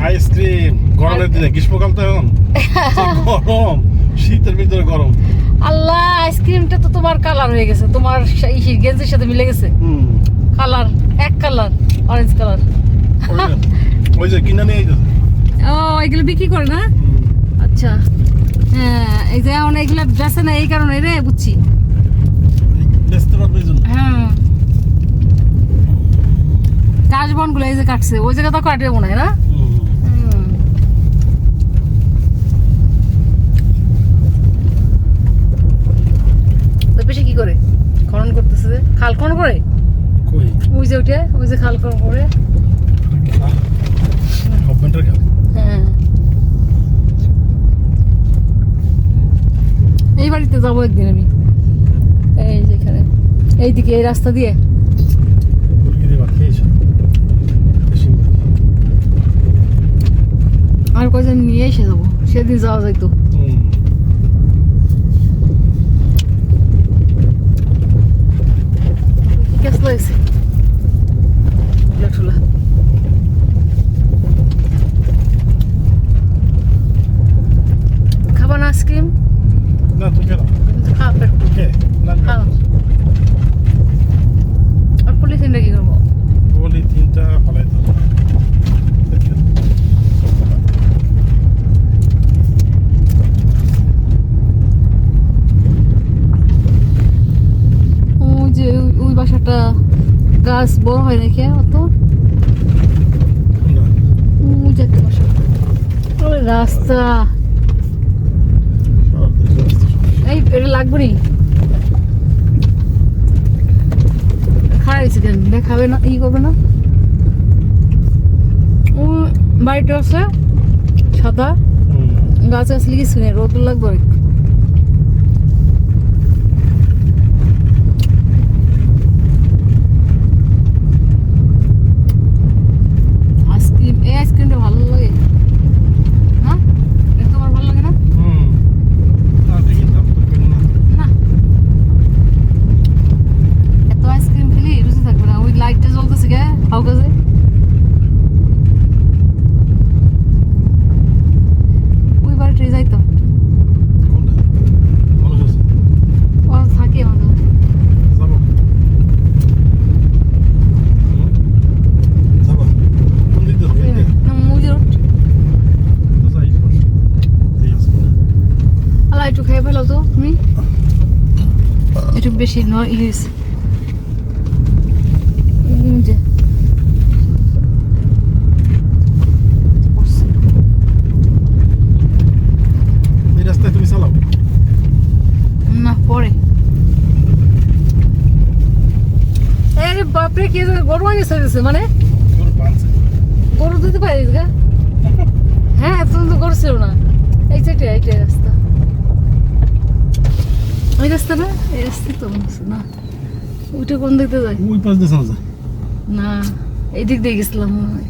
Ice cream গরমের দিনে গ্রীষ্মকাল তো এখন। গরম শীতের ভিতরে গরম। আল্লাহ আইসক্রিমটা তো তোমার কালার হয়ে গেছে। তোমার সেই গেঞ্জির সাথে মিলে গেছে। হুম। কালার এক কালার অরেঞ্জ কালার ওই যে- কিনে নিয়ে ও এগুলো বিক্রি করে না? আচ্ছা। হ্যাঁ এই যে এখন এগুলো বেচে না এই কারণে রে বুঝছি। বেচতে পারবে হ্যাঁ। কাশ বনগুলো এই যে কাটছে ওই জায়গা তো কাটবে মনে হয় না হুম। হুম। তো পেশে কি করে? খনন করতেছে যে? খাল খনন করে? ওই যে উঠে ওই যে খাল খনন করে। হ্যাঁ। এই বাড়িতে যাব একদিন আমি। এই যেখানে এইদিকে এই রাস্তা দিয়ে। আর কজন নিয়ে এসে যাব? সেদিন যাওয়া যাইতো। হুম। কেস লাগছে ঠুলা খাবা না আইসক্রিম না তুই কেন খাওয়া একটু কে না না। খাও আর পলিথিনটা কি করব বলি তিনটা ফলাই তো ওই যে ওই- ওই বাসাটা হয় নাকি অত? রাস্তা। এই এটা লাগবে নি? খারাপ হয়েছে কেন? দেখাবে না ই করবে না? ও বাড়িটা আছে সাদা। গাছ আসলে কিছু নেই রোদ লাগবে আর একটু। আইসক্রিম এই আইসক্রিমটা ভালো লাগে না এটা তোমার ভালো লাগে না হুম। না, তুই কিনতাম, তোর কেন না? না এত আইসক্রিম খেলি রুচি থাকবে না ওই লাইটটা জ্বলতেছে কে হাউ কাজে ওই বাড়িটাই যাইতাম কোনটা? মানুষ আছে। ও থাকে মাঝে মাঝে। যাব। হুম? যাব। কোন দিক দিয়ে যাব? এই দিকে? না, মুজে রোড তো যাই পাশে। এই আছে না? আলা একটু খেয়ে ফেলো তো তুমি একটু বেশি আরে বাপরে কি গরু আগে সেরেছে মানে? গরু দিতে পারিস গা? হ্যাঁ এতক্ষণ তো গরু ছিল না। এই এইটাই রাস্তা। ওই রাস্তা না এই রাস্তা তো হচ্ছে না। ওইটা কোন দিক দিয়ে যায়? ওই পাশ দিয়ে চালা যায়। না এই দিক দিয়ে গেছিলাম মনে হয়।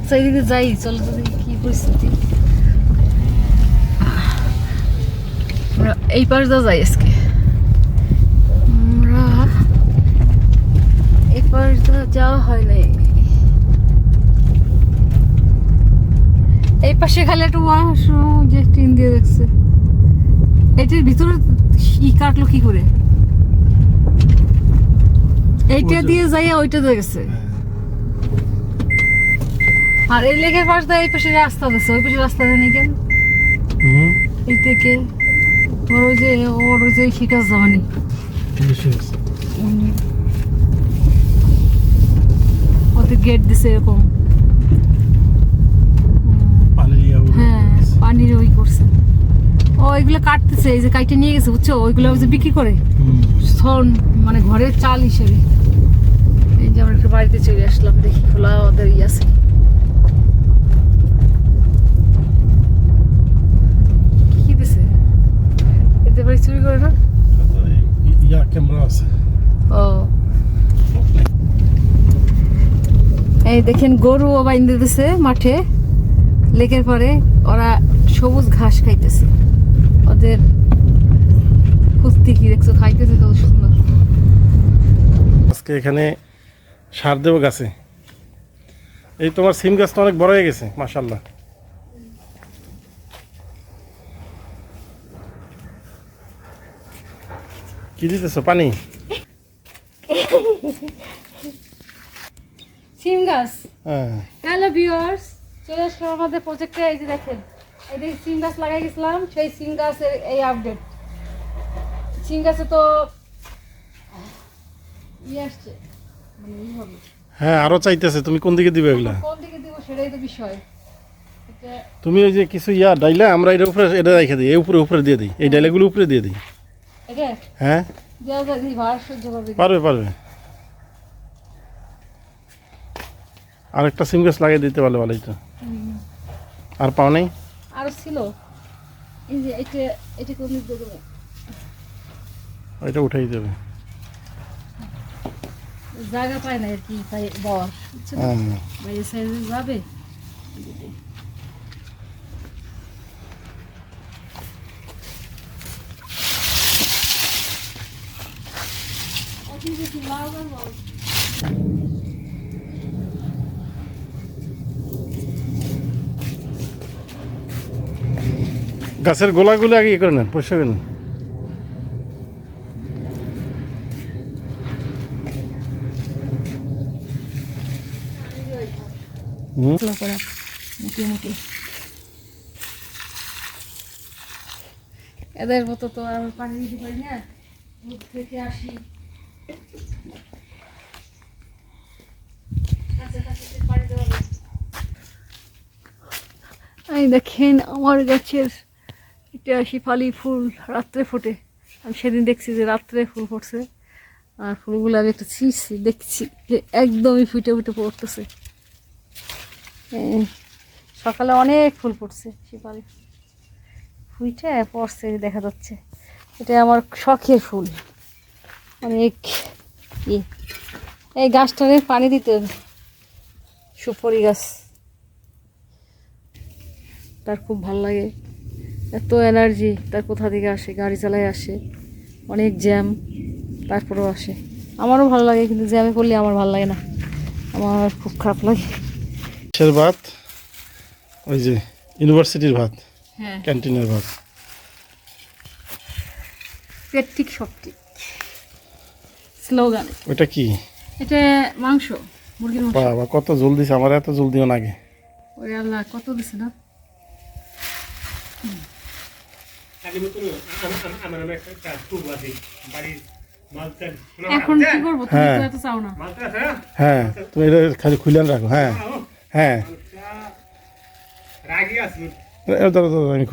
আচ্ছা, যাই চলো তো দেখি কি পরিস্থিতি। আমরা এই পাশ দিয়ে যাই আজকে। আমরা এই পাশ দিয়ে যাওয়া হয় নাই। এই পাশে খালি একটা ওয়াশ যে টিন দিয়ে দেখছে এটার ভিতরে ই কাটলো কি করে? এইটা দিয়ে যাইয়া ওইটা দিয়ে গেছে। হ্যাঁ। আর এই লেকের পাশ দিয়ে এই পাশে রাস্তা দিচ্ছে ওই পাশে রাস্তা কেন? এই থেকে ওই যে ওর ওই যে শিকার আছে। ওদের গেট দিছে এরকম। হ্যাঁ পানির ওই ও এগুলো কাটতেছে এই যে কাইটে নিয়ে গেছে বুঝছ? ওইগুলো ওই যে বিক্রি করে। শোন মানে ঘরের চাল হিসেবে। এই যে আমরা একটু বাড়িতে চলে আসলাম দেখি খোলা ওদের ই আছে। কি কি দিছে? এতে বাড়ি চুরি করে না? ইয়া ক্যামেরা আছে। ও। এই দেখেন গরু বাইন্দে দিছে মাঠে। লেকের পরে ওরা সবুজ ঘাস খাইতেছে। ওদের দেখতে কি দেখছ? খাইতেছে কত সুন্দর। আজকে এখানে সার দেবো গাছে। এই তোমার সিম গাছটা অনেক বড় হয়ে গেছে মাশাল্লাহ কি দিতেছো পানি? সিম গাছ। হ্যাঁ। হ্যালো ভিউয়ার্স চলে আসলাম আমাদের প্রজেক্টে এই যে দেখেন। যে সিম গাছ লাগাই গেছিলাম সেই সিম গাছের এই আপডেট সিম গাছে তো আসছে। মানে ই হবে। হ্যাঁ আরও চাইতেছে। তুমি কোন দিকে দিবে এগুলা? কোন দিকে দিব সেটাই তো বিষয়। তুমি ওই যে কিছু ইয়া ডাইলা আমরা এটা উপরে এটা রেখে দিই। এই উপরে উপরে দিয়ে দিই। এই ডাইলাগুলো উপরে দিয়ে দিই। হ্যাঁ? পারবে পারবে। আরেকটা সিম গাছ লাগিয়ে দিতে পারলে ভালোই তো। আর পাও নেই? আরও ছিল। এই যে এটা এটা কোন দেবো? ওইটা উঠাই দেবে। জায়গা পায় না আর কি তাই দেওয়ার বুঝছ না? হ্যাঁ। বাইরে সাইডে গাছের গোলাগুলো আগে ইয়ে করে নেন পরিষ্কার করে নেন। হুম? মশলা করা মুখে মুখে এদের মতো তো আর পানি দিতে পারি না। থেকে আসি। এই দেখেন আমার গাছের এটা শিফালি ফুল রাত্রে ফোটে। আমি সেদিন দেখছি যে রাত্রে ফুল ফুটছে। আর ফুলগুলো আমি একটু ছিঁড়ছি দেখছি যে একদমই ফুটে ফুটে পড়তেছে। সকালে অনেক ফুল ফুটছে শিফালি। ফুইটে পড়ছে, দেখা যাচ্ছে। এটা আমার শখের ফুল। অনেক ই। এই গাছটারে পানি দিতে হবে। সুপরি গাছ। তার খুব ভালো লাগে। এত এনার্জি তার কোথা থেকে আসে? গাড়ি চালায় আসে। অনেক জ্যাম তারপরেও আসে। আমারও ভালো লাগে কিন্তু জ্যামে করলে আমার ভালো লাগে না। আমার খুব খারাপ লাগে। কিসের ভাত? ওই যে ইউনিভার্সিটির ভাত হ্যাঁ। ক্যান্টিনের ভাত। পেট ঠিক সব ঠিক স্লোগান ওইটা কি? এটা মাংস মুরগির মাংস। বাবা কত জল দিছে আমার এত জলদিও লাগে ওরে আল্লাহ কত দিছে না? এখন কি করব? তুমি তো হ্যাঁ। এত চাও না। হ্যাঁ? তুমি এটা খালি খুলেন রাখো হ্যাঁ। হ্যাঁ আমি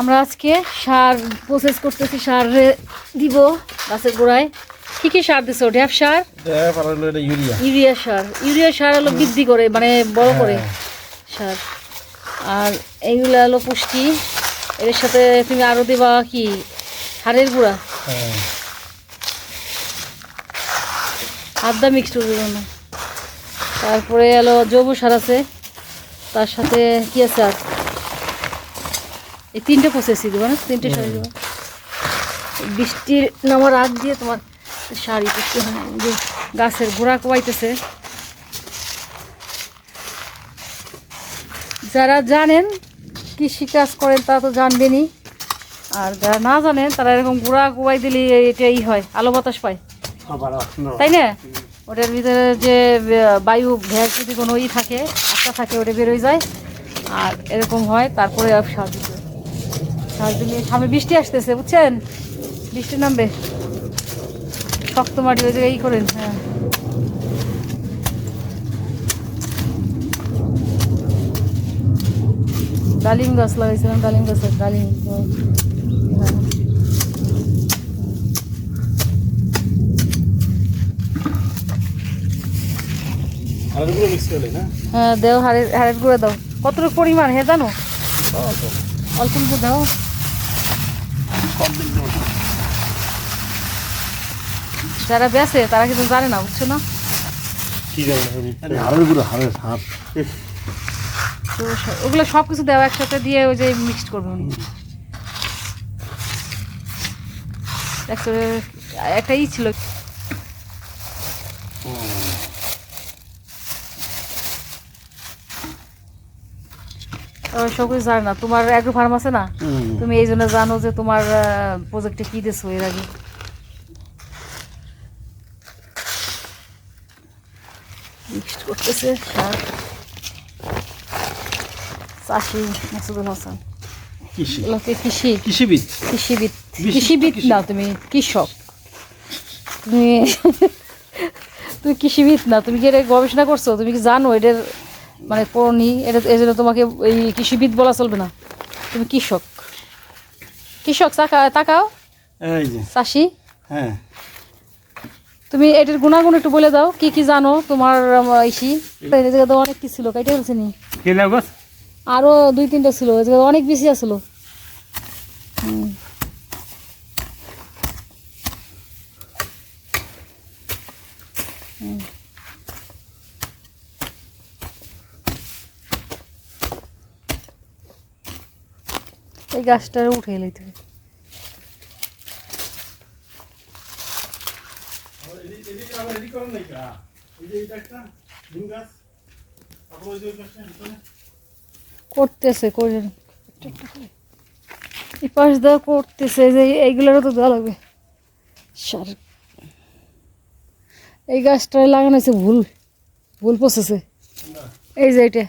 আমরা আজকে সার প্রসেস করতেছি সার দিব গাছের গোড়ায়। কি কি সার দিছো? ঢ্যাপ সার? ইউরিয়া। সার। ইউরিয়া সার হলো বৃদ্ধি করে মানে বড় করে হ্যাঁ। সার। আর এইগুলো হলো পুষ্টি। এর সাথে তুমি আরও দিবা কি? সারের গুঁড়া। হ্যাঁ। আদা দেবো না তারপরে এলো জৈব সার আছে। তার সাথে কি আছে আর? এই তিনটে প্রসেসই দেবো না? তিনটে সারই দেবো। বৃষ্টির নামার আগ দিয়ে তোমার শাড়ি করতে হয় যে গাছের গোড়া কোয়াইতেছে। যারা জানেন কৃষি কাজ করেন তারা তো জানবেনই। আর যারা না জানেন তারা এরকম গোড়া কোয়াই দিলে এটাই হয় আলো বাতাস পায়। তাই না? ওটার ভিতরে যে বায়ু ভ্যাস যদি কোনো ই থাকে আটকা থাকে ওটা বেরোয় যায়। আর এরকম হয় তারপরে সার দিতে হয়। সার সামনে বৃষ্টি আসতেছে বুঝছেন? বৃষ্টি নামবে। শক্ত মাটি ওই জায়গায় করেন হ্যাঁ। ডালিম গাছ লাগাইছিলাম ডালিম গাছের ডালিম হ্যাঁ। হ্যাঁ দেও হাড়ের হাড়ের গুঁড়ো দাও। কতটুকু পরিমাণ হে জানো? অল্প অল্প দাও সব দিক দেবো যারা বেছে তারা কিন্তু জানে না বুঝছ না? কি জানি হাড়ের গুঁড়ো হাড়ের হাড় তো ওগুলো সব কিছু দেওয়া একসাথে দিয়ে ওই যে মিক্সড করবে একটা- ই ছিল। সব কিছু জানে না। তোমার অ্যাগ্রো ফার্ম আছে না? তুমি এই জন্য জানো যে তোমার প্রজেক্টে কি দিছো এর আগে মিক্সড করতেছে সার চাষি মাসুদুল হাসান কৃষি। কৃষি। কৃষিবিদ। কৃষিবিদ। কৃষিবিদ না তুমি কৃষক। তুমি তুমি কৃষিবিদ না তুমি কি এটা গবেষণা করছ? তুমি কি জানো এটার মানে পড়নি? এটা এই জন্য তোমাকে এই কৃষিবিদ বলা চলবে না। তুমি কৃষক। কৃষক তাকা তাকাও। চাষি। হ্যাঁ। তুমি এটার গুণাগুণ একটু বলে দাও কি কি জানো তোমার ইসি? তো অনেক কি ছিল কেটে ফেলছে নি আরও দুই তিনটা ছিল অনেক বেশি আসলো। এই গাছটা উঠে এলাইতে হবে। এদিকে আবার এদিকে করেন নাই কা এই যে এটা একটা ডিম গাছ। তারপর ওই যে ওই গাছটা করতেছে করে এই পাশ দেওয়া করতেছে যে এইগুলোরও তো দেওয়া লাগবে। সার। এই গাছটা লাগানো হয়েছে ভুল। ভুল পচেছে এই যে এটা।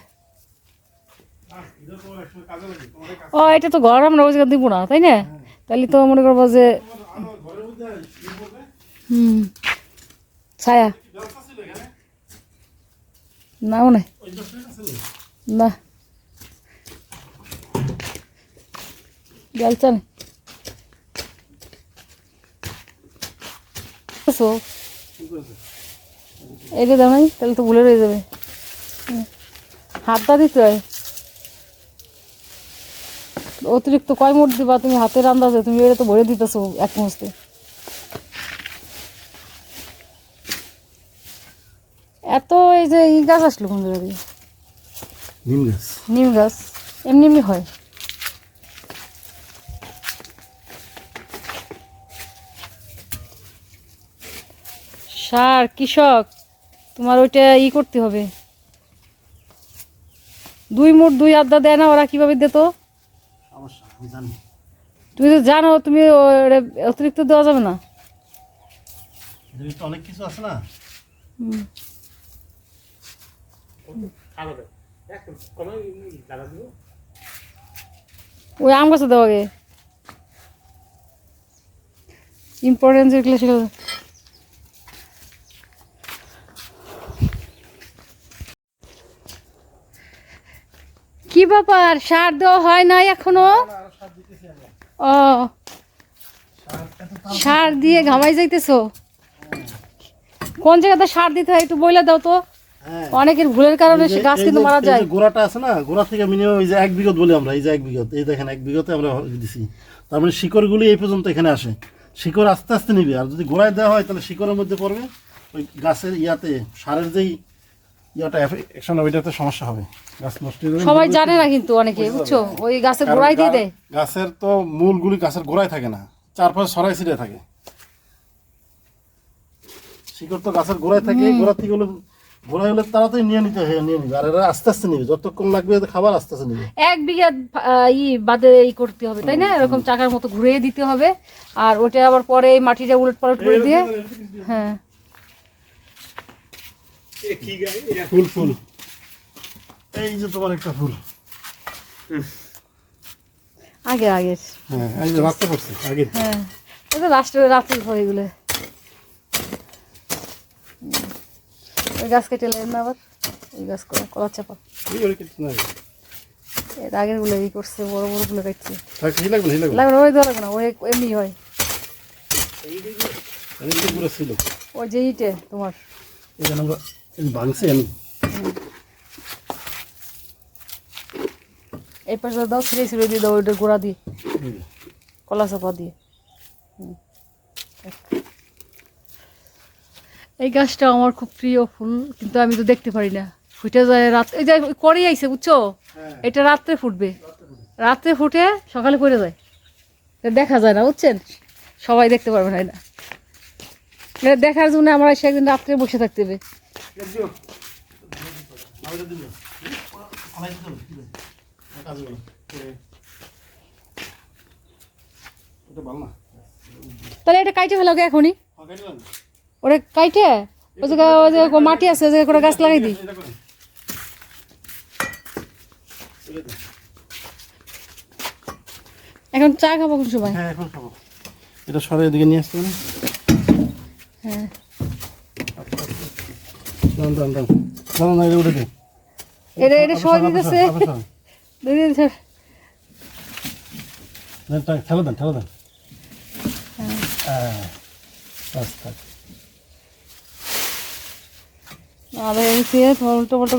ও এটা তো ঘর আমরা রোজগার দিব না তাই না? তাহলে তো মনে করব যে হুম। ছায়া। নাও না ব্যবস্থা না। গেল চান কি দাও নাই তাহলে তো ভুলে রয়ে যাবে। হাতটা দিতে হয়। অতিরিক্ত কয় মুঠ দিবা তুমি হাতের আন্দাজে? তুমি এটা তো ভরে দিতেছো এক মুহূর্তে এত এই যে ই গাছ আসলো কোন জায়গা দিয়ে। নিম গাছ? নিম গাছ। এমনি এমনি হয়। সার কৃষক তোমার ওইটা ই করতে হবে। দুই মুঠ দুই আড্ডা দেয় না ওরা কীভাবে দিত? তুমি তো জানো তুমি অতিরিক্ত দেওয়া যাবে না। অনেক কিছু আছে না। ওই আম গাছে দেওয়া গে ইম্পর্টেন্স এগুলো কি ব্যাপার? সার দেওয়া হয় নাই এখনও? ও। সার দিয়ে ঘামাই যাইতেছো। কোন জায়গাতে সার দিতে হয় একটু বইলে দাও তো। অনেকের ভুলের কারণে সে গাছ কিন্তু মারা যায়। গোড়াটা আছে না গোড়া থেকে মিনিমাম এই যে এক বিঘত বলি আমরা এই যে এক বিঘত এই দেখেন এক বিঘতে আমরা দিছি। তার মানে শিকড়গুলি এই পর্যন্ত এখানে আসে। শিকড় আস্তে আস্তে নিবে আর যদি গোড়ায় দেওয়া হয় তাহলে শিকড়ের মধ্যে পড়বে ওই গাছের ইয়াতে সারের যেই ইয়াটা ওইটাতে সমস্যা হবে। গাছ নষ্ট হয়ে সবাই জানে না কিন্তু অনেকে বুঝছ? ওই গাছের গোড়ায় দিয়ে দেয়। গাছের তো মূলগুলি গাছের গোড়ায় থাকে না চারপাশে সরাই ছিটে থাকে। শিকড় তো গাছের গোড়ায় থাকে গোড়া থেকে গোড়ায় হলে তাড়াতাড়ি নিয়ে নিতে হয় নিয়ে নিবে। আর এরা আস্তে আস্তে নিবে। যতক্ষণ লাগবে খাবার আস্তে আস্তে নিবে। এক বিঘা ই বাদে এই করতে হবে তাই না? এরকম চাকার মতো ঘুরিয়ে দিতে হবে। আর ওটা আবার পরে এই মাটিটা উলট পালট করে দিয়ে হ্যাঁ। ফুল ফুল। এই যে তোমার একটা ফুল। আগে আগে। হ্যাঁ এই যে রাস্তা পড়ছে আগে। হ্যাঁ। এটা লাস্টে রাত্রি হয় এগুলো ওই গাছ কেটে এলেন না আবার। ওই গাছ কলা কলার চাপা। এর আগেরগুলো ই করছে বড় বড়গুলো কাটছে। লাগবে না, ওই দেওয়া লাগবে না ওই এমনি হয়। এটা ওই যে ইটে তোমার। এই আমি এই পাশে দাও ছিঁড়ে ছিঁড়ে দিয়ে দাও ওইটা গোড়া দিয়ে। কলা চাপা দিয়ে। হুম। এই গাছটা আমার খুব প্রিয় ফুল কিন্তু আমি তো দেখতে পারি না। ফুটে যায় রাত এই যে করে আইছে বুঝছ? এটা রাত্রে ফুটবে। রাত্রে ফুটে সকালে পড়ে যায়। দেখা যায় না বুঝছেন? সবাই দেখতে পারবে না এটা এটা দেখার জন্য আমরা এসে একদিন রাত্রে বসে থাকতে হবে। তাহলে এটা কাইটে ফেলো গে এখনই। হ্যাঁ, ওটা কাইটে ওই যে ওই যে মাটি আছে ওই যে করে গাছ লাগাই দিই। এখন চা খাব কোন সময় হ্যাঁ এখন খাব। এটা সরে এদিকে নিয়ে আসতে না হ্যাঁ। দাম দাম দাম দাম না এটা উঠে দিন। এটা এটা সবাই দিতেছে। দিদি দিদি, ঠেলে দেন ঠেলে দেন। হ্যাঁ।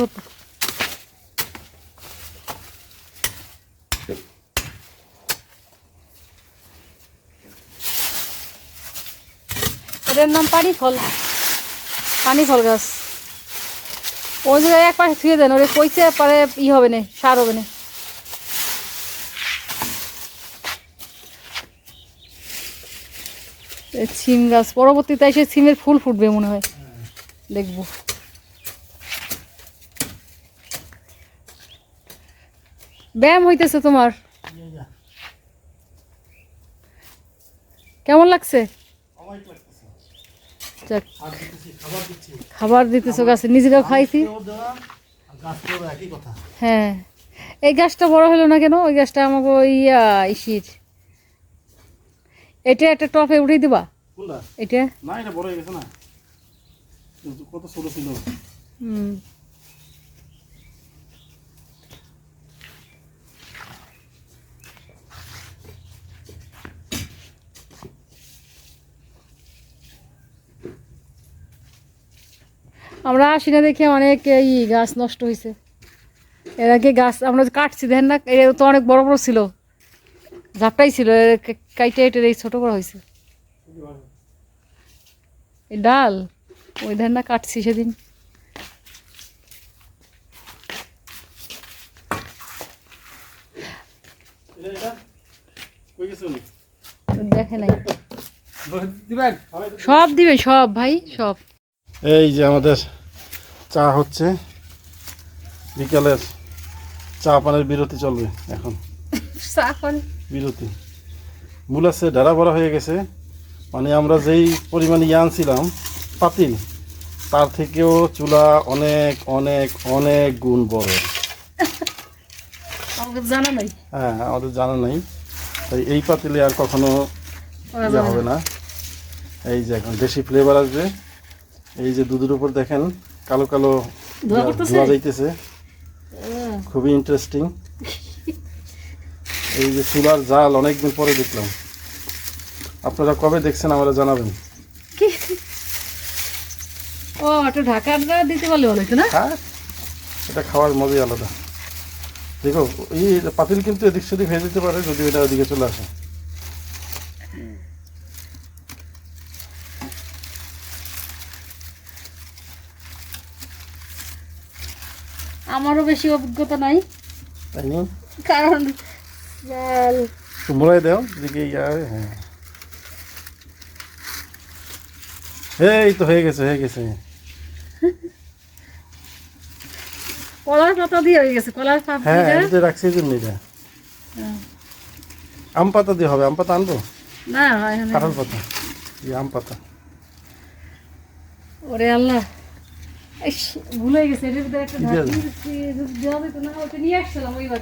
করতে। নাম পানি ফল। পানি ফল গাছ। ওই এক পাশে দেন হবে না, সার হবে না। সিম গাছ, পরবর্তীতে এসে সিমের ফুল ফুটবে মনে হয়। দেখব। ব্যায়াম হইতেছে তোমার? কেমন লাগছে? খাবার দিতেছো গাছে নিজেরাও খাইছি। হ্যাঁ এই গাছটা বড় হলো না কেন? ওই গাছটা আমাকে ওই ইয়া ইসির। এটা একটা টপে উঠিয়ে দিবা? এটা? না এটা বড় হয়ে গেছে না। কত ছোট ছিল? হুম। আমরা আসি না দেখে অনেক এই গাছ নষ্ট হয়েছে। এর আগে গাছ আমরা কাটছি দেখেন না? এটা তো অনেক বড় বড় ছিল। ঝাপটাই ছিল এর কাইটে এটে এই ছোটো বড় হয়েছে। এই ডাল ওই ধান না কাটছি সেদিন। দেখে নাই সব দিবে সব ভাই সব। এই যে আমাদের চা হচ্ছে। বিকালের চা পানের বিরতি চলবে এখন। বিরতি। মূল আছে ঢালা ভরা হয়ে গেছে। মানে আমরা যেই পরিমাণে ইয়ে আনছিলাম পাতিল তার থেকেও চুলা অনেক অনেক অনেক গুণ বড়। জানা নাই। হ্যাঁ আমাদের জানা নাই। তাই এই পাতিলে আর কখনো ইয়ে হবে না। এই যে এখন বেশি ফ্লেভার আসবে। এই যে দুধের উপর দেখেন কালো কালো ধোঁয়া যাইতেছে। খুবই ইন্টারেস্টিং এই যে চুলার জাল অনেকদিন পরে দেখলাম। আপনারা কবে দেখছেন আমরা জানাবেন। ও একটু ঢাকাটা দিতে পারলে ভালো হতো না? হ্যাঁ এটা খাওয়ার মজাই আলাদা। দেখো এই পাতিল কিন্তু এদিক সেদিক হয়ে যেতে পারে যদি এটা ওদিকে চলে আসে। আমারও বেশি অভিজ্ঞতা নাই। কারণ দাও এদিকে হ্যাঁ। এই তো হয়ে গেছে হয়ে গেছে। কলার পাতা দিয়ে হয়ে গেছে কলার পাতা হ্যাঁ এটা রাখছি জন্য এটা হ্যাঁ। আম পাতা দিয়ে হবে আম পাতা আনব? না কাঁঠাল পাতা আম পাতা। ওরে আল্লাহ। ভুলে গেছে এটার ভিতরে একটা ঢাকনি দেওয়া যেত না ওটা নিয়ে আসছিলাম ওইবার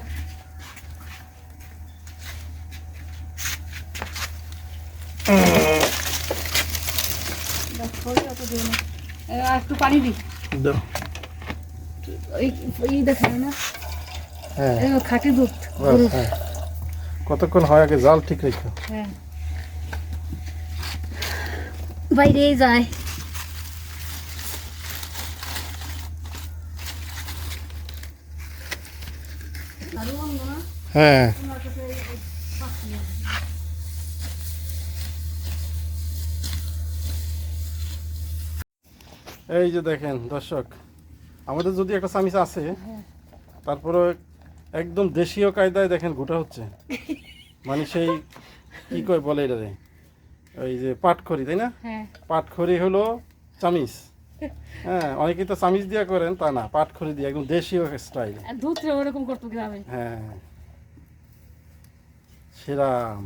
আর একটু পানি না? হ্যাঁ। দুধ বাস, গরুর। হ্যাঁ। কতক্ষণ হয় আগে জাল ঠিক রেখো। হ্যাঁ। বাইরেই যায়। হ্যাঁ। এই যে দেখেন দর্শক আমাদের যদি একটা চামিচ আছে তারপরে একদম দেশীয় কায়দায় দেখেন গোটা হচ্ছে। মানে সেই কি কয় বলে এটারে? ওই যে পাটখড়ি তাই না? হ্যাঁ। পাটখড়ি হলো চামিচ। হ্যাঁ অনেকেই তো চামিচ দিয়া করেন তা না পাটখড়ি দিয়ে একদম দেশীয় স্টাইল ওরকম করতো গ্রামে হ্যাঁ। সেরাম।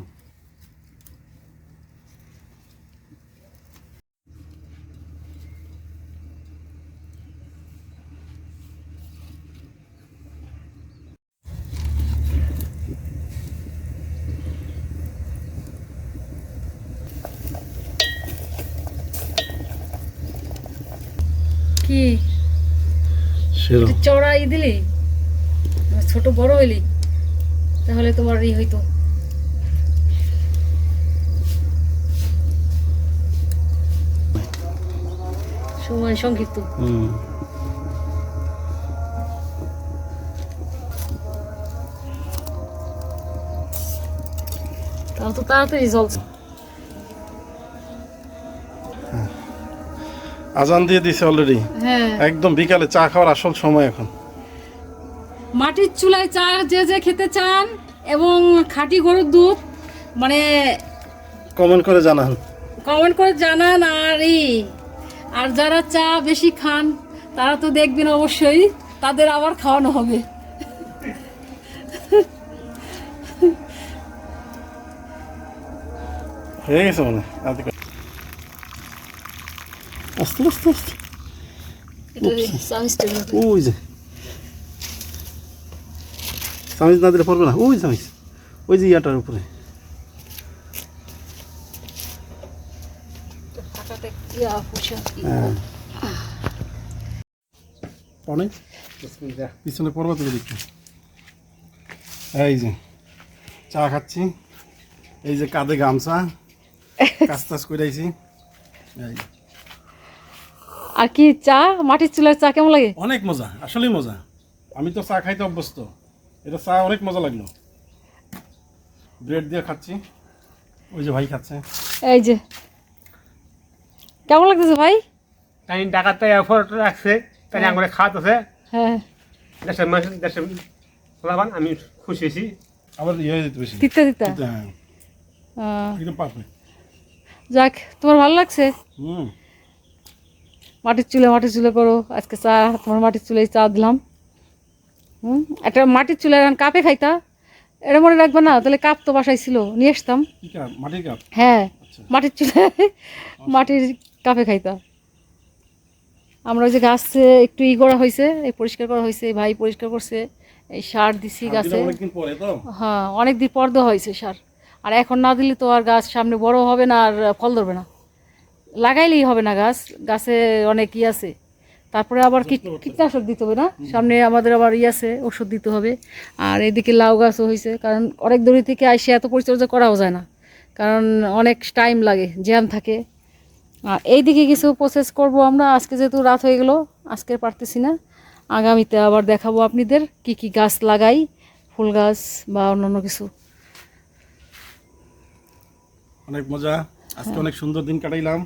কি? তুই দিলি? ছোট বড় হইলি? তাহলে তোমার ই হইতো। সময় সংক্ষিপ্ত তাও তো তাড়াতাড়ি চলছে আজান দিয়ে দিছে অলরেডি হ্যাঁ। একদম বিকালে চা খাওয়ার আসল সময় এখন। মাটির চুলায় চা যে যে খেতে চান এবং খাঁটি গরুর দুধ মানে কমেন্ট করে জানান। কমেন্ট করে জানান আর ই আর যারা চা বেশি খান তারা তো দেখবেন অবশ্যই তাদের আবার খাওয়ানো হবে। হয়ে গেছে মনে আস্তে আস্তে আস্তে। ওই যে। চামিচ না দিলে পড়বে না। ওই চামিচ ওই যে ইয়াটার উপরে। হ্যাঁ। অনেক? পিছনে পড়বা তুমি দেখতে এই যে চা খাচ্ছি। এই যে কাঁধে গামছা। কাজ টাজ করে আইছি এই আর কি চা? মাটির চুলার চা কেমন লাগে? অনেক মজা আসলেই মজা। আমি তো চা খাইতে অভ্যস্ত। এটা চা অনেক মজা লাগল। ব্রেড দিয়ে খাচ্ছি। ওই যে ভাই খাচ্ছে। এই যে কেমন লাগতেছে ভাই? তাই ডাকাতে এফোর্ট রাখছে তাই আঙুলে খাত আছে হ্যাঁ। দেশের মানুষ দেশের লাভান আমি খুশি হয়েছি। আবার ইয়ে হয়ে যেতে বেশি তিতা তিতা হ্যাঁ। একদম পারফেক্ট। যাক তোমার ভালো লাগছে? হুম। মাটির চুলে মাটির চুলে করো। আজকে চা তোমার মাটির চুলে চা দিলাম। হুম একটা মাটির চুলে এখন কাপে খাইতা। এটা মনে রাখবে না তাহলে কাপ তো বাসায় ছিল নিয়ে আসতাম। মাটির কাপ? হ্যাঁ আচ্ছা। মাটির চুলে মাটির কাপে খাইতা। আমরা ওই যে গাছে একটু ই করা হয়েছে এই পরিষ্কার করা হয়েছে ভাই পরিষ্কার করছে এই সার দিছি গাছে। হ্যাঁ অনেক দিন পর দেওয়া হয়েছে সার। আর এখন না দিলে তো আর গাছ সামনে বড় হবে না আর ফল ধরবে না। লাগাইলেই হবে না গাছ গাছে অনেক ই আছে। তারপরে আবার কীট- কীটনাশক দিতে হবে না? সামনে আমাদের আবার ই আছে ওষুধ দিতে হবে। আর এদিকে লাউ গাছও হয়েছে কারণ অনেক দূরে থেকে আইসে এত পরিচর্যা করাও যায় না। কারণ অনেক টাইম লাগে জ্যাম থাকে। আর এইদিকে কিছু প্রসেস করব আমরা। আজকে যেহেতু রাত হয়ে গেল আজকে পারতেছি না। আগামীতে আবার দেখাবো আপনাদের কি কি গাছ লাগাই ফুল গাছ বা অন্যান্য কিছু। অনেক মজা। আজকে অনেক সুন্দর দিন কাটাইলাম।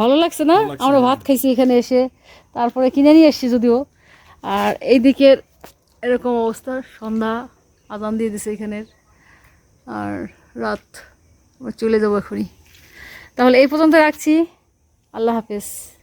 ভালো লাগছে না? আমরা ভাত খাইছি এখানে এসে। তারপরে কিনে নিয়ে এসেছি যদিও। আর এই দিকের এরকম অবস্থা সন্ধ্যা আজান দিয়ে দিছে এখানের। আর রাত চলে যাব এখনই। তাহলে এই পর্যন্ত রাখছি। আল্লাহ হাফেজ।